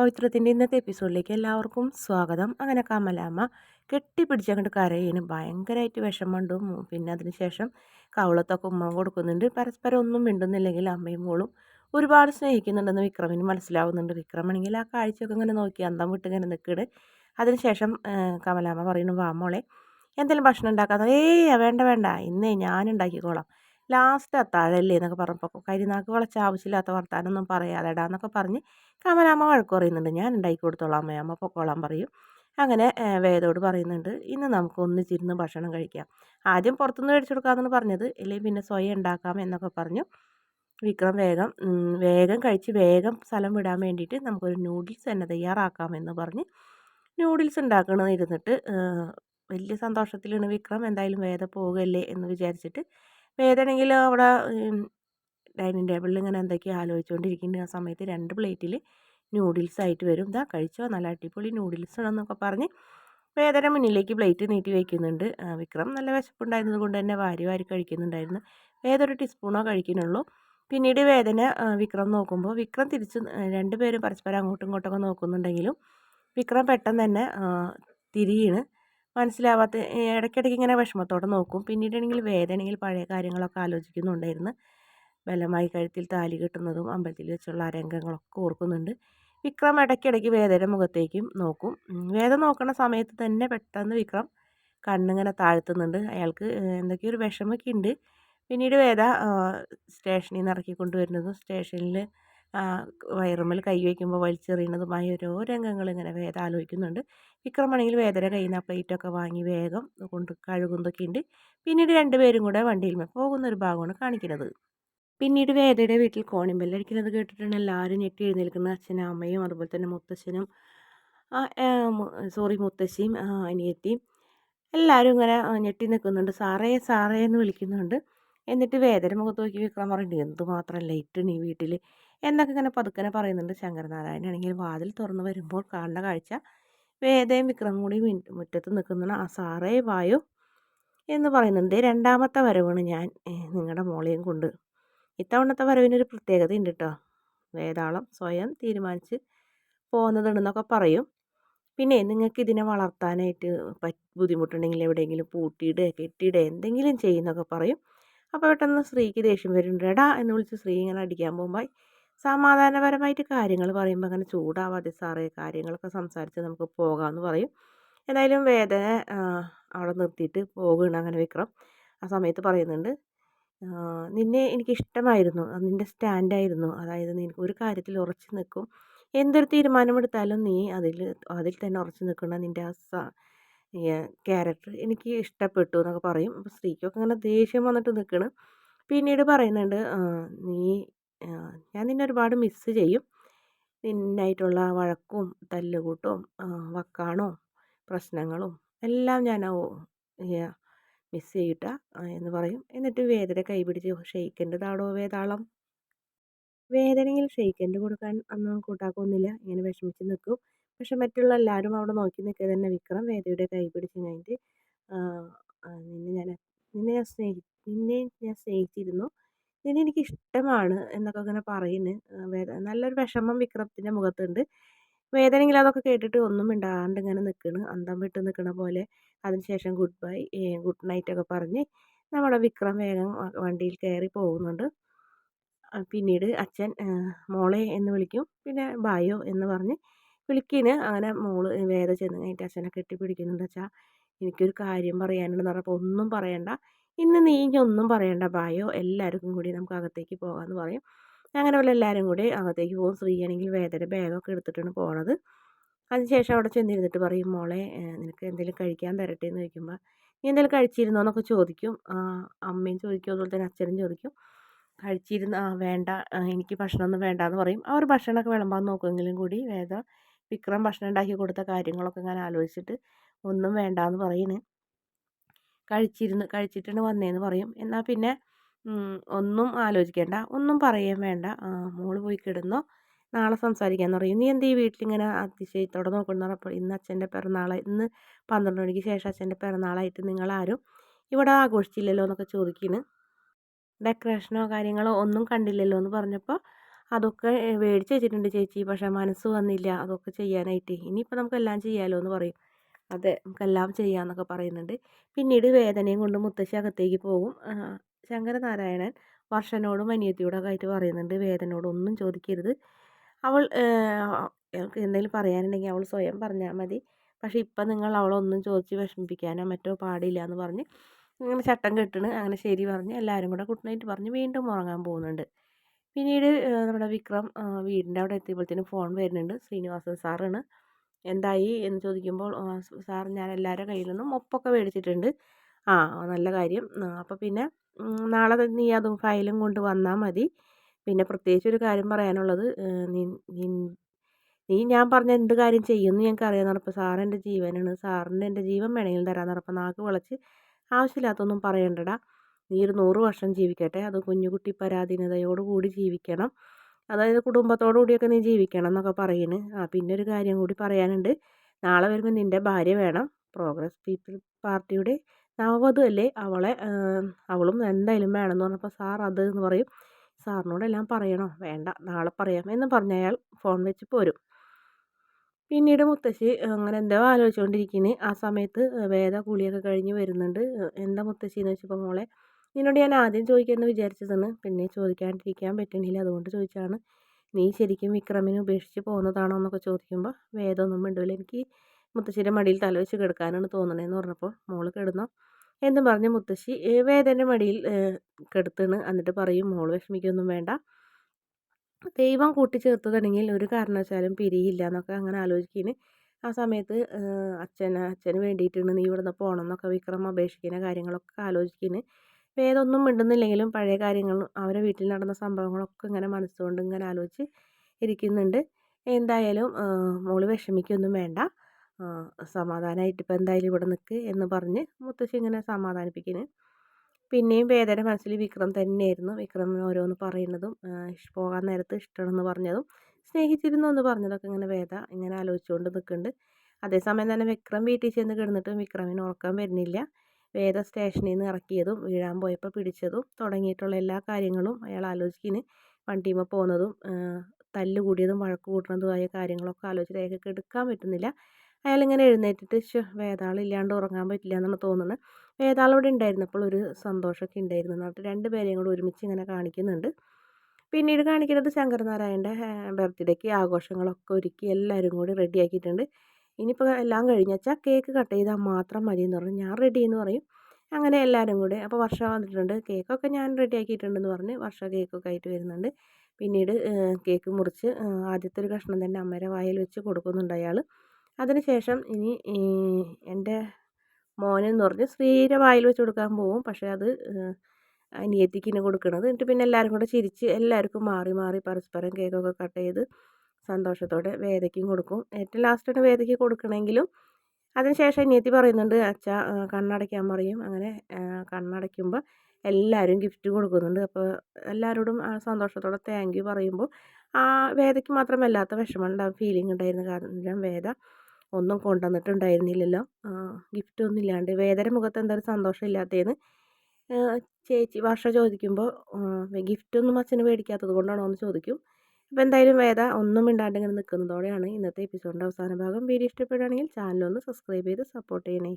പവിത്രത്തിന്റെ ഇന്നത്തെ എപ്പിസോഡിലേക്ക് എല്ലാവർക്കും സ്വാഗതം. അങ്ങനെ കമലാമ്മ കെട്ടിപ്പിടിച്ചങ്ങോട്ട് കരയിന് ഭയങ്കരമായിട്ട് വിഷമമുണ്ട്. പിന്നെ അതിനുശേഷം കവളത്തൊക്കെ ഉമ്മ കൊടുക്കുന്നുണ്ട്. പരസ്പരം ഒന്നും മിണ്ടുന്നില്ലെങ്കിൽ അമ്മയും മോളും ഒരുപാട് സ്നേഹിക്കുന്നുണ്ടെന്ന് വിക്രമിന് മനസ്സിലാവുന്നുണ്ട്. വിക്രമാണെങ്കിൽ ആ കാഴ്ചയൊക്കെ ഇങ്ങനെ നോക്കി അന്തം വിട്ട് ഇങ്ങനെ നിൽക്കട് അതിനുശേഷം കമലാമ്മ പറയുന്നു വാ മോളെ എന്തെങ്കിലും ഭക്ഷണം ഉണ്ടാക്കാതെ ഏയ് വേണ്ട വേണ്ട ഇന്നേ ഞാൻ ഉണ്ടാക്കിക്കോളാം ലാസ്റ്റ് അത്താഴല്ലേ എന്നൊക്കെ പറഞ്ഞപ്പോൾ കരിനാക്ക് വളച്ച ആവശ്യമില്ലാത്ത വർത്താനൊന്നും പറയാതെടാ എന്നൊക്കെ പറഞ്ഞ് കമലാമ്മ വഴക്ക് പറയുന്നുണ്ട്. ഞാൻ ഉണ്ടാക്കി കൊടുത്തോളാം അമ്മയമ്മ പൊക്കോളാൻ പറയും. അങ്ങനെ വേദോട് പറയുന്നുണ്ട് ഇന്ന് നമുക്ക് ഒന്നിച്ചിരുന്ന് ഭക്ഷണം കഴിക്കാം. ആദ്യം പുറത്തുനിന്ന് മേടിച്ചു കൊടുക്കാമെന്നാണ് പറഞ്ഞത്. അല്ലെങ്കിൽ പിന്നെ സ്വയം ഉണ്ടാക്കാം എന്നൊക്കെ പറഞ്ഞു. വിക്രം വേഗം വേഗം കഴിച്ച് വേഗം സ്ഥലം വിടാൻ വേണ്ടിയിട്ട് നമുക്കൊരു നൂഡിൽസ് തന്നെ തയ്യാറാക്കാമെന്ന് പറഞ്ഞ് നൂഡിൽസ് ഉണ്ടാക്കണമെന്ന് ഇരുന്നിട്ട് വലിയ സന്തോഷത്തിലാണ് വിക്രം എന്തായാലും വേദ പോകല്ലേ എന്ന് വിചാരിച്ചിട്ട് വേദനെങ്കിൽ അവിടെ ഡൈനിങ് ടേബിളിൽ ഇങ്ങനെ എന്തൊക്കെയോ ആലോചിച്ചുകൊണ്ടിരിക്കുന്ന ആ സമയത്ത് രണ്ട് പ്ലേറ്റിൽ നൂഡിൽസ് ആയിട്ട് വരും. ഇതാ കഴിച്ചോ? നല്ല അടിപൊളി നൂഡിൽസ് ആണെന്നൊക്കെ പറഞ്ഞ് വേദന മുന്നിലേക്ക് പ്ലേറ്റ് നീട്ടി വയ്ക്കുന്നുണ്ട് വിക്രം നല്ല വിശപ്പുണ്ടായിരുന്നത് കൊണ്ട് തന്നെ വാരി വാരി കഴിക്കുന്നുണ്ടായിരുന്നു. ഏതൊരു ടീസ്പൂണോ കഴിക്കുന്നുള്ളൂ. പിന്നീട് വേദന വിക്രം നോക്കുമ്പോൾ വിക്രം തിരിച്ച് രണ്ടുപേരും പരസ്പരം അങ്ങോട്ടും ഇങ്ങോട്ടൊക്കെ നോക്കുന്നുണ്ടെങ്കിലും വിക്രം പെട്ടെന്ന് തന്നെ തിരിയാണ്. മനസ്സിലാവാത്ത ഇടയ്ക്കിടയ്ക്ക് ഇങ്ങനെ വിഷമത്തോടെ നോക്കും. പിന്നീടാണെങ്കിൽ വേദനയിൽ പഴയ കാര്യങ്ങളൊക്കെ ആലോചിക്കുന്നുണ്ടായിരുന്നു. ബലമായി കഴുത്തിൽ താലി കെട്ടുന്നതും അമ്പലത്തിൽ വെച്ചുള്ള രംഗങ്ങളൊക്കെ ഓർക്കുന്നുണ്ട്. വിക്രം ഇടയ്ക്കിടയ്ക്ക് വേദന മുഖത്തേക്കും നോക്കും. വേദന നോക്കുന്ന സമയത്ത് തന്നെ പെട്ടെന്ന് വിക്രം കണ്ണിങ്ങനെ താഴ്ത്തുന്നുണ്ട്. അയാൾക്ക് എന്തൊക്കെയോ ഒരു വിഷമമൊക്കെ ഉണ്ട്. പിന്നീട് വേദ സ്റ്റേഷനിൽ നിന്ന് ഇറക്കി കൊണ്ടുവരുന്നതും സ്റ്റേഷനിൽ വയറുമ്മൽ കൈ വയ്ക്കുമ്പോൾ വലിച്ചെറിയുന്നതുമായ ഓരോ രംഗങ്ങൾ ഇങ്ങനെ വേദ ആലോചിക്കുന്നുണ്ട്. വിക്രമാണെങ്കിൽ വേദന ആ പ്ലേറ്റൊക്കെ വാങ്ങി വേഗം കൊണ്ട് കഴുകുന്നതൊക്കെ ഉണ്ട് പിന്നീട് രണ്ടുപേരും കൂടെ വണ്ടിയിൽ പോകുന്ന ഒരു ഭാഗമാണ് കാണിക്കുന്നത്. പിന്നീട് വേദയുടെ വീട്ടിൽ കോണിമ്പല്ലടിക്കുന്നത് കേട്ടിട്ടാണ് എല്ലാവരും ഞെട്ടി എഴുന്നേൽക്കുന്ന അച്ഛനും അമ്മയും അതുപോലെ തന്നെ മുത്തശ്ശനും സോറി മുത്തശ്ശിയും അനിയത്തിയും എല്ലാവരും ഇങ്ങനെ ഞെട്ടി നിൽക്കുന്നുണ്ട്. സാറേ സാറേ എന്ന് വിളിക്കുന്നുണ്ട്. എന്നിട്ട് വേദന മുഖത്ത് നോക്കി വിക്രം പറയുന്നുണ്ട് എന്തുമാത്രം ലൈറ്റ് ഈ വീട്ടിൽ എന്നൊക്കെ ഇങ്ങനെ പതുക്കനെ പറയുന്നുണ്ട് ശങ്കരനാരായണൻ. ആണെങ്കിൽ വാതിൽ തുറന്നു വരുമ്പോൾ കാണുന്ന കാഴ്ച വേദയും വിക്രം കൂടി മുറ്റത്ത് നിൽക്കുന്ന ആ സാറേ വായു എന്ന് പറയുന്നുണ്ട്. രണ്ടാമത്തെ വരവാണ് ഞാൻ നിങ്ങളുടെ മോളെയും കൊണ്ട്. ഇത്തവണത്തെ വരവിനൊരു പ്രത്യേകത ഉണ്ട് കേട്ടോ വേതാളം സ്വയം തീരുമാനിച്ച് പോകുന്നതുണ്ടെന്നൊക്കെ പറയും. പിന്നെ നിങ്ങൾക്ക് ഇതിനെ വളർത്താനായിട്ട് ബുദ്ധിമുട്ടുണ്ടെങ്കിൽ എവിടെയെങ്കിലും പൂട്ടിയിടുക കെട്ടിയിടുക എന്തെങ്കിലും ചെയ്യുന്നൊക്കെ പറയും. അപ്പോൾ പെട്ടെന്ന് സ്ത്രീക്ക് ദേഷ്യം വരുന്നുണ്ട്. എടാ എന്ന് വിളിച്ച് സ്ത്രീ ഇങ്ങനെ അടിക്കാൻ പോകുമ്പോൾ സമാധാനപരമായിട്ട് കാര്യങ്ങൾ പറയുമ്പോൾ അങ്ങനെ ചൂടാവാതെ സാറേ കാര്യങ്ങളൊക്കെ സംസാരിച്ച് നമുക്ക് പോകാമെന്ന് പറയും. എന്തായാലും വേദന അവിടെ നിർത്തിയിട്ട് പോകുകയാണ് അങ്ങനെ വിക്രം. ആ സമയത്ത് പറയുന്നുണ്ട് നിന്നെ എനിക്കിഷ്ടമായിരുന്നു നിന്റെ സ്റ്റാൻഡായിരുന്നു. അതായത് നിനക്ക് ഒരു കാര്യത്തിൽ ഉറച്ചു നിൽക്കും. എന്തൊരു തീരുമാനമെടുത്താലും നീ അതിൽ അതിൽ തന്നെ ഉറച്ചു നിൽക്കുന്ന നിന്റെ ആ ക്യാരക്ടർ എനിക്ക് ഇഷ്ടപ്പെട്ടു എന്നൊക്കെ പറയും. അപ്പോൾ സ്ത്രീക്കൊക്കെ അങ്ങനെ ദേഷ്യം വന്നിട്ട് നിൽക്കണം. പിന്നീട് പറയുന്നുണ്ട് നീ ഞാൻ നിന്നെ ഒരുപാട് മിസ്സ് ചെയ്യും. നിന്നായിട്ടുള്ള വഴക്കും തല്ലുകൂട്ടും വക്കാണോ പ്രശ്നങ്ങളും എല്ലാം ഞാൻ മിസ് ചെയ്യട്ട എന്ന് പറയും. എന്നിട്ട് വേദന കൈപിടിച്ച് ഷെയ്ക്കേണ്ടതാടോ വേതാളം വേദനയിൽ ഷെയ്ക്കന്റ് കൊടുക്കാൻ അന്ന് കൂട്ടാക്കൊന്നുമില്ല. ഇങ്ങനെ വിഷമിച്ച് നിൽക്കും പക്ഷെ മറ്റുള്ള എല്ലാവരും അവിടെ നോക്കി നിൽക്കുക തന്നെ വിക്രം വേദയുടെ കൈ പിടിച്ച് കഴിഞ്ഞിട്ട് നിന്നെ ഞാൻ നിന്നെ ഞാൻ സ്നേഹി നിന്നെ ഞാൻ സ്നേഹിച്ചിരുന്നു. നിന്നെ എനിക്ക് ഇഷ്ടമാണ് എന്നൊക്കെ ഇങ്ങനെ പറയുന്നു. നല്ലൊരു വിഷമം വിക്രത്തിന്റെ മുഖത്തുണ്ട്. വേദനയെങ്കിൽ അതൊക്കെ കേട്ടിട്ട് ഒന്നും മിണ്ടാണ്ട് ഇങ്ങനെ നിൽക്കണ്. അന്തം വിട്ട് നിൽക്കണ പോലെ. അതിനുശേഷം ഗുഡ് ബൈ ഗുഡ് നൈറ്റ് ഒക്കെ പറഞ്ഞ് നമ്മുടെ വിക്രം വേഗം വണ്ടിയിൽ കയറി പോകുന്നുണ്ട്. പിന്നീട് അച്ഛൻ മോളെ എന്ന് വിളിക്കും. പിന്നെ ബായോ എന്ന് പറഞ്ഞ് വിളിക്കിന്. അങ്ങനെ മോൾ വേദ ചെന്ന് കഴിഞ്ഞിട്ട് അച്ഛനെ കെട്ടിപ്പിടിക്കുന്നുണ്ട്. അച്ഛാ എനിക്കൊരു കാര്യം പറയാനുണ്ടെന്ന് പറഞ്ഞപ്പോൾ ഒന്നും പറയണ്ട. ഇന്ന് നീ ഒന്നും പറയണ്ട ബായോ എല്ലാവർക്കും കൂടി നമുക്ക് അകത്തേക്ക് പോകാമെന്ന് പറയും. അങ്ങനെ പോലെ എല്ലാവരും കൂടി അകത്തേക്ക് പോകും. സ്ത്രീയാണെങ്കിൽ വേദന ബാഗൊക്കെ എടുത്തിട്ടാണ് പോണത്. അതിനുശേഷം അവിടെ ചെന്നിരുന്നിട്ട് പറയും മോളെ നിനക്ക് എന്തെങ്കിലും കഴിക്കാൻ തരട്ടെ എന്ന് ചോദിക്കുമ്പോൾ നീ എന്തെങ്കിലും കഴിച്ചിരുന്നോ എന്നൊക്കെ ചോദിക്കും അമ്മയും ചോദിക്കും അതുപോലെ തന്നെ അച്ഛനും ചോദിക്കും. കഴിച്ചിരുന്ന ആ വേണ്ട എനിക്ക് ഭക്ഷണമൊന്നും വേണ്ട എന്ന് പറയും. അവർ ഭക്ഷണമൊക്കെ വിളമ്പാൻ നോക്കുമെങ്കിലും കൂടി വേദ വിക്രം ഭക്ഷണം ഉണ്ടാക്കി കൊടുത്ത കാര്യങ്ങളൊക്കെ ഞാൻ ആലോചിച്ചിട്ട് ഒന്നും വേണ്ട എന്ന് പറയുന്നു കഴിച്ചിരുന്ന് കഴിച്ചിട്ടാണ് വന്നതെന്ന് പറയും. എന്നാൽ പിന്നെ ഒന്നും ആലോചിക്കേണ്ട ഒന്നും പറയുകയും വേണ്ട. മോൾ പോയി കിടന്നോ നാളെ സംസാരിക്കാമെന്ന് പറയും. നീ എന്ത് ഈ വീട്ടിലിങ്ങനെ അതിശയത്തോടെ നോക്കുന്നു പറഞ്ഞപ്പോൾ ഇന്ന് അച്ഛന്റെ പിറന്നാൾ ഇന്ന് പന്ത്രണ്ട് മണിക്ക് ശേഷം അച്ഛന്റെ പിറന്നാളായിട്ട് നിങ്ങളാരും ഇവിടെ ആഘോഷിച്ചില്ലല്ലോ എന്നൊക്കെ ചോദിക്കുന്നു ഡെക്കറേഷനോ കാര്യങ്ങളോ ഒന്നും കണ്ടില്ലല്ലോ എന്ന് പറഞ്ഞപ്പോൾ അതൊക്കെ മേടിച്ച് വെച്ചിട്ടുണ്ട് ചേച്ചി. പക്ഷേ മനസ്സ് വന്നില്ല അതൊക്കെ ചെയ്യാനായിട്ട്. ഇനിയിപ്പോൾ നമുക്ക് എല്ലാം ചെയ്യാമല്ലോ എന്ന് പറയും. അതെ നമുക്കെല്ലാം ചെയ്യാമെന്നൊക്കെ പറയുന്നുണ്ട്. പിന്നീട് വേദനയും കൊണ്ട് മുത്തശ്ശി അകത്തേക്ക് പോകും. ശങ്കരനാരായണൻ വർഷനോടും അനിയത്തിയോടൊക്കെ ആയിട്ട് പറയുന്നുണ്ട്. വേദനയോടൊന്നും ചോദിക്കരുത്. അവൾ അവൾക്ക് എന്തെങ്കിലും പറയാനുണ്ടെങ്കിൽ അവൾ സ്വയം പറഞ്ഞാൽ മതി. പക്ഷേ ഇപ്പം നിങ്ങൾ അവളൊന്നും ചോദിച്ച് വിഷമിപ്പിക്കാനോ മറ്റോ പാടില്ല എന്ന് പറഞ്ഞ് ഇങ്ങനെ ചട്ടം കെട്ടണ് അങ്ങനെ ശരി പറഞ്ഞ് എല്ലാവരും കൂടെ ഗുഡ് നൈറ്റ് പറഞ്ഞ് വീണ്ടും ഉറങ്ങാൻ പോകുന്നുണ്ട്. പിന്നീട് നമ്മുടെ വിക്രം വീടിന്റെ അവിടെ എത്തിയപ്പോഴത്തേനും ഫോൺ വരുന്നുണ്ട്. ശ്രീനിവാസൻ സാറാണ്. എന്തായി എന്ന് ചോദിക്കുമ്പോൾ സാർ ഞാൻ എല്ലാവരുടെ കയ്യിൽ നിന്നും ഒപ്പൊക്കെ മേടിച്ചിട്ടുണ്ട്. ആ നല്ല കാര്യം. അപ്പോൾ പിന്നെ നാളെ നീ അതും ഫയലും കൊണ്ട് വന്നാൽ മതി. പിന്നെ പ്രത്യേകിച്ച് ഒരു കാര്യം പറയാനുള്ളത് നീ ഞാൻ പറഞ്ഞ എന്ത് കാര്യം ചെയ്യുമെന്ന് ഞങ്ങൾക്ക് അറിയാമെന്ന് പറഞ്ഞപ്പോൾ സാർ ജീവനാണ്. സാറിന്റെ എന്റെ ജീവൻ വേണമെങ്കിലും തരാമെന്ന് പറഞ്ഞപ്പോൾ നാക്ക് വിളച്ച് ആവശ്യമില്ലാത്തൊന്നും പറയണ്ടടാ. നീ ഒരു നൂറ് വർഷം ജീവിക്കട്ടെ. അത് കുഞ്ഞുകുട്ടി പരാധീനതയോടുകൂടി ജീവിക്കണം. അതായത് കുടുംബത്തോടു കൂടിയൊക്കെ നീ ജീവിക്കണം എന്നൊക്കെ പറയുന്നു ആ പിന്നെ ഒരു കാര്യം കൂടി പറയാനുണ്ട്. നാളെ വരുമ്പോൾ നിന്റെ ഭാര്യ വേണം. പ്രോഗ്രസ് പീപ്പിൾ പാർട്ടിയുടെ നവവധു അല്ലേ? അവളെ അവളും എന്തായാലും വേണം എന്ന് പറഞ്ഞപ്പോൾ സാർ അത് എന്ന് പറയും. സാറിനോടെല്ലാം പറയണോ? വേണ്ട നാളെ പറയാം എന്ന് പറഞ്ഞ അയാൾ ഫോൺ വെച്ച് പോരും. പിന്നീട് മുത്തശ്ശി അങ്ങനെ എന്തോ ആലോചിച്ചുകൊണ്ടിരിക്കുന്നു ആ സമയത്ത് വേദ കുളിയൊക്കെ കഴിഞ്ഞ് വരുന്നുണ്ട്. എന്താ മുത്തശ്ശി എന്ന് വെച്ചപ്പോൾ മോളെ നിന്നോട് ഞാൻ ആദ്യം ചോദിക്കാമെന്ന് വിചാരിച്ചതാണ്. പിന്നെ ചോദിക്കാണ്ടിരിക്കാൻ പറ്റണില്ല. അതുകൊണ്ട് ചോദിച്ചാണ് നീ ശരിക്കും വിക്രമിനെ ഉപേക്ഷിച്ച് പോകുന്നതാണോ? എന്നൊക്കെ ചോദിക്കുമ്പോൾ വേദമൊന്നും മിണ്ടില്ല എനിക്ക് മുത്തശ്ശിയുടെ മടിയിൽ തല വെച്ച് കിടക്കാനാണ് തോന്നണതെന്ന് പറഞ്ഞപ്പോൾ മോൾ കിടന്നോ. എന്നും പറഞ്ഞ് മുത്തശ്ശി വേദന്റെ മടിയിൽ കിടത്തണ്. എന്നിട്ട് പറയും മോൾ വിഷമിക്കൊന്നും വേണ്ട. ദൈവം കൂട്ടിച്ചേർത്തതാണെങ്കിൽ ഒരു കാരണവശാലും പിരിയില്ല എന്നൊക്കെ അങ്ങനെ ആലോചിക്കുന്നു ആ സമയത്ത് അച്ഛന് അച്ഛന് വേണ്ടിയിട്ടാണ് നീ ഇവിടെ നിന്ന് പോകണം എന്നൊക്കെ വിക്രം അപേക്ഷിക്കുന്ന കാര്യങ്ങളൊക്കെ ആലോചിക്കുന്നു വേദമൊന്നും മിണ്ടുന്നില്ലെങ്കിലും പഴയ കാര്യങ്ങളും അവരെ വീട്ടിൽ നടന്ന സംഭവങ്ങളൊക്കെ ഇങ്ങനെ മനസ്സുകൊണ്ട് ഇങ്ങനെ ആലോചിച്ച് ഇരിക്കുന്നുണ്ട്. എന്തായാലും മോൾ വിഷമിക്കൊന്നും വേണ്ട. സമാധാനമായിട്ട് ഇപ്പോൾ എന്തായാലും ഇവിടെ നിൽക്ക് എന്ന് പറഞ്ഞ് മുത്തശ്ശി ഇങ്ങനെ സമാധാനിപ്പിക്കുന്നു. പിന്നെയും വേദന മനസ്സിൽ വിക്രം തന്നെയായിരുന്നു. വിക്രം ഓരോന്ന് പറയുന്നതും പോകാൻ നേരത്ത് ഇഷ്ടമാണെന്ന് പറഞ്ഞതും സ്നേഹിച്ചിരുന്നു എന്ന് പറഞ്ഞതൊക്കെ ഇങ്ങനെ വേദ ഇങ്ങനെ ആലോചിച്ചുകൊണ്ട് നിൽക്കുന്നുണ്ട്. അതേസമയം തന്നെ വിക്രം വീട്ടിൽ ചെന്ന് കിടന്നിട്ടും വിക്രമിന് ഉറക്കം വരുന്നില്ല. വേദ സ്റ്റേഷനിൽ നിന്ന് ഇറക്കിയതും വീഴാൻ പോയപ്പോൾ പിടിച്ചതും തുടങ്ങിയിട്ടുള്ള എല്ലാ കാര്യങ്ങളും അയാൾ ആലോചിക്കുന്ന വണ്ടിയുമ്പോൾ പോകുന്നതും തല്ല് വഴക്ക് കൂട്ടുന്നതുമായ കാര്യങ്ങളൊക്കെ ആലോചിച്ച് രേഖയ്ക്ക് എടുക്കാൻ പറ്റുന്നില്ല. അയാളിങ്ങനെ എഴുന്നേറ്റിട്ട് ശോ വേതാളില്ലാണ്ട് ഉറങ്ങാൻ പറ്റില്ല എന്നാണ് തോന്നുന്നത് വേദാളോട് ഉണ്ടായിരുന്നപ്പോൾ ഒരു സന്തോഷമൊക്കെ ഉണ്ടായിരുന്നു എന്നിട്ട് രണ്ട് പേരെയും കൂടെ ഒരുമിച്ച് ഇങ്ങനെ കാണിക്കുന്നുണ്ട്. പിന്നീട് കാണിക്കുന്നത് ശങ്കരനാരായണന്റെ ബർത്ത്ഡേക്ക് ആഘോഷങ്ങളൊക്കെ ഒരുക്കി എല്ലാവരും കൂടി റെഡിയാക്കിയിട്ടുണ്ട് ഇനിയിപ്പോൾ എല്ലാം കഴിഞ്ഞാച്ചാൽ കേക്ക് കട്ട് ചെയ്താൽ മാത്രം മതി എന്ന് പറഞ്ഞു. ഞാൻ റെഡി എന്ന് പറയും. അങ്ങനെ എല്ലാവരും കൂടെ അപ്പോൾ വർഷ വന്നിട്ടുണ്ട്. കേക്കൊക്കെ ഞാൻ റെഡി ആക്കിയിട്ടുണ്ടെന്ന് പറഞ്ഞ് വർഷ കേക്കൊക്കെ ആയിട്ട് വരുന്നുണ്ട്. പിന്നീട് കേക്ക് മുറിച്ച് ആദ്യത്തെ ഒരു കഷ്ണം തന്നെ അമ്മയുടെ വായിൽ വെച്ച് കൊടുക്കുന്നുണ്ട് അയാൾ അതിനുശേഷം ഇനി എന്റെ മോനെന്ന് പറഞ്ഞ് സ്ത്രീയുടെ വായിൽ വെച്ച് കൊടുക്കാൻ പോവും. പക്ഷേ അത് അനിയത്തിക്കിന് കൊടുക്കണത്. എന്നിട്ട് പിന്നെ എല്ലാവരും കൂടെ ചിരിച്ച് എല്ലാവർക്കും മാറി മാറി പരസ്പരം കേക്കൊക്കെ കട്ട് ചെയ്ത് സന്തോഷത്തോടെ വേദയ്ക്കും കൊടുക്കും. ഏറ്റവും ലാസ്റ്റാണ് വേദയ്ക്ക് കൊടുക്കണമെങ്കിലും അതിനുശേഷം അനിയത്തി പറയുന്നുണ്ട് അച്ഛ കണ്ണടയ്ക്കാൻ പറയും. അങ്ങനെ കണ്ണടയ്ക്കുമ്പോൾ എല്ലാവരും ഗിഫ്റ്റ് കൊടുക്കുന്നുണ്ട്. അപ്പോൾ എല്ലാവരോടും സന്തോഷത്തോടെ താങ്ക് യു പറയുമ്പോൾ ആ വേദയ്ക്ക് മാത്രമല്ലാത്ത വിഷമം ഉണ്ടാകും ഫീലിംഗ് ഉണ്ടായിരുന്നു. കാരണം വേദ ഒന്നും കൊണ്ടുവന്നിട്ടുണ്ടായിരുന്നില്ലല്ലോ. ഗിഫ്റ്റ് ഒന്നും ഇല്ലാണ്ട്. വേദയുടെ മുഖത്ത് എന്താ ഒരു സന്തോഷം ഇല്ലാത്തതെന്ന് ചേച്ചി വർഷ ചോദിക്കുമ്പോൾ ഗിഫ്റ്റൊന്നും അച്ഛന് മേടിക്കാത്തത് കൊണ്ടാണോ എന്ന് ചോദിക്കും. അപ്പോൾ എന്തായാലും വേദ ഒന്നും മിണ്ടാണ്ട് ഇങ്ങനെ നിൽക്കുന്നതോടെയാണ് ഇന്നത്തെ എപ്പിസോഡിന്റെ അവസാന ഭാഗം. വീഡിയോ ഇഷ്ടപ്പെടുകയാണെങ്കിൽ ചാനലൊന്ന് സബ്സ്ക്രൈബ് ചെയ്ത് സപ്പോർട്ട് ചെയ്യണേ.